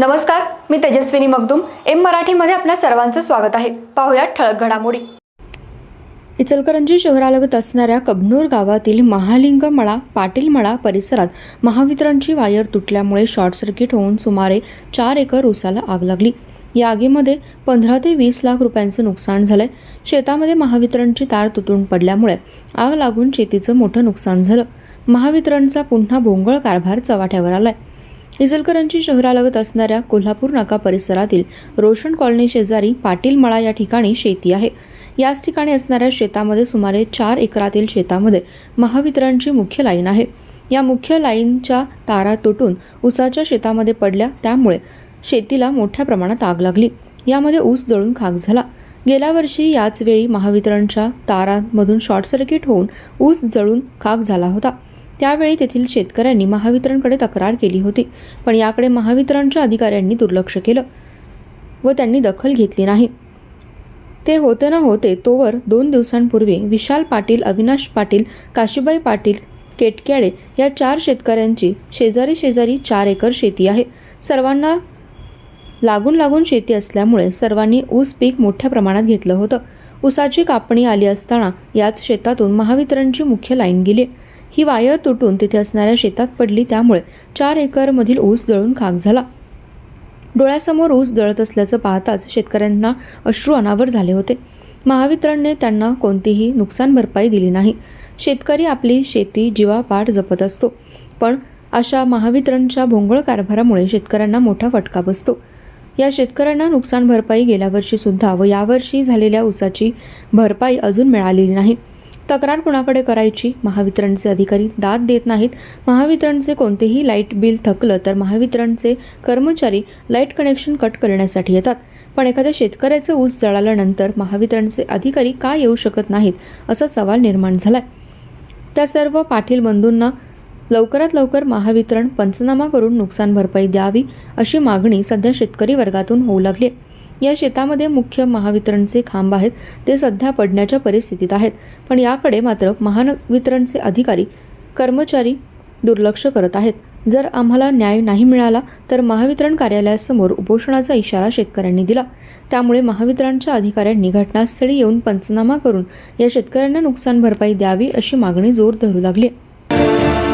नमस्कार मी तेजस्विनी मगदूम. एम मराठीमध्ये आपल्या सर्वांचं स्वागत आहे. पाहुयात ठळक घडामोडी. इचलकरंजी शहरालगत असणाऱ्या कबनूर गावातील महालिंग मळा पाटील मळा परिसरात महावितरणची वायर तुटल्यामुळे शॉर्ट सर्किट होऊन सुमारे चार एकर ऊसाला आग लागली. या आगीमध्ये पंधरा ते वीस लाख रुपयांचं नुकसान झालंय. शेतामध्ये महावितरणची तार तुटून पडल्यामुळे आग लागून शेतीचं मोठं नुकसान झालं. महावितरणचा पुन्हा भोंगळ कारभार चव्हाट्यावर आलाय. इचलकरंजी शहरालगत असणाऱ्या कोल्हापूर नाका परिसरातील रोशन कॉलनी शेजारी पाटील मळा या ठिकाणी शेती आहे. याच ठिकाणी असणाऱ्या शेतामध्ये सुमारे चार एकरातील शेतामध्ये महावितरणची मुख्य लाईन आहे. या मुख्य लाईनच्या तारा तुटून ऊसाच्या शेतामध्ये पडल्या त्यामुळे शेतीला मोठ्या प्रमाणात आग लागली. यामध्ये ऊस जळून खाक झाला. गेल्या वर्षी याच वेळी महावितरणच्या तारांमधून शॉर्ट सर्किट होऊन ऊस जळून खाक झाला होता. त्यावेळी तेथील शेतकऱ्यांनी महावितरणकडे तक्रार केली होती. पण याकडे महावितरणच्या अधिकाऱ्यांनी दुर्लक्ष केलं व त्यांनी दखल घेतली नाही. ते होते न होते तोवर दोन दिवसांपूर्वी विशाल पाटील अविनाश पाटील काशीबाई पाटील केटक्याळे या चार शेतकऱ्यांची शेजारी शेजारी चार एकर शेती आहे. सर्वांना लागून लागून शेती असल्यामुळे सर्वांनी ऊस पीक मोठ्या प्रमाणात घेतलं होतं. ऊसाची कापणी आली असताना याच शेतातून महावितरणची मुख्य लाईन गेली. ही वायर तुटून तिथे असणाऱ्या शेतात पडली त्यामुळे चार एकरमधील ऊस जळून खाक झाला. डोळ्यासमोर ऊस जळत असल्याचं पाहताच शेतकऱ्यांना अश्रू अनावर झाले होते. महावितरणने त्यांना कोणतीही नुकसान भरपाई दिली नाही. शेतकरी आपली शेती जीवापाठ जपत असतो. पण अशा महावितरणच्या भोंगळ कारभारामुळे शेतकऱ्यांना मोठा फटका बसतो. या शेतकऱ्यांना नुकसान भरपाई गेल्या वर्षीसुद्धा व यावर्षी झालेल्या ऊसाची भरपाई अजून मिळालेली नाही. तक्रार कुणाकडे करायची? महावितरणचे अधिकारी दाद देत नाहीत. महावितरणचे कोणतेही लाइट बिल थकलं तर महावितरणचे कर्मचारी लाइट कनेक्शन कट करण्यासाठी येतात. पण एखाद्या शेतकऱ्याचं ऊस जळाल्यानंतर महावितरणचे अधिकारी का येऊ शकत नाहीत असा सवाल निर्माण झालाय. त्या सर्व पाटील बंधूंना लवकरात लवकर महावितरण पंचनामा करून नुकसान भरपाई द्यावी अशी मागणी सध्या शेतकरी वर्गातून होऊ लागली या शेतामध्ये मुख्य महावितरणचे खांब आहेत. ते सध्या पडण्याच्या परिस्थितीत आहेत. पण याकडे मात्र महावितरणचे अधिकारी कर्मचारी दुर्लक्ष करत आहेत. जर आम्हाला न्याय नाही मिळाला तर महावितरण कार्यालयासमोर उपोषणाचा इशारा शेतकऱ्यांनी दिला. त्यामुळे महावितरणच्या अधिकाऱ्यांनी घटनास्थळी येऊन पंचनामा करून या शेतकऱ्यांना नुकसान भरपाई द्यावी अशी मागणी जोर धरू लागली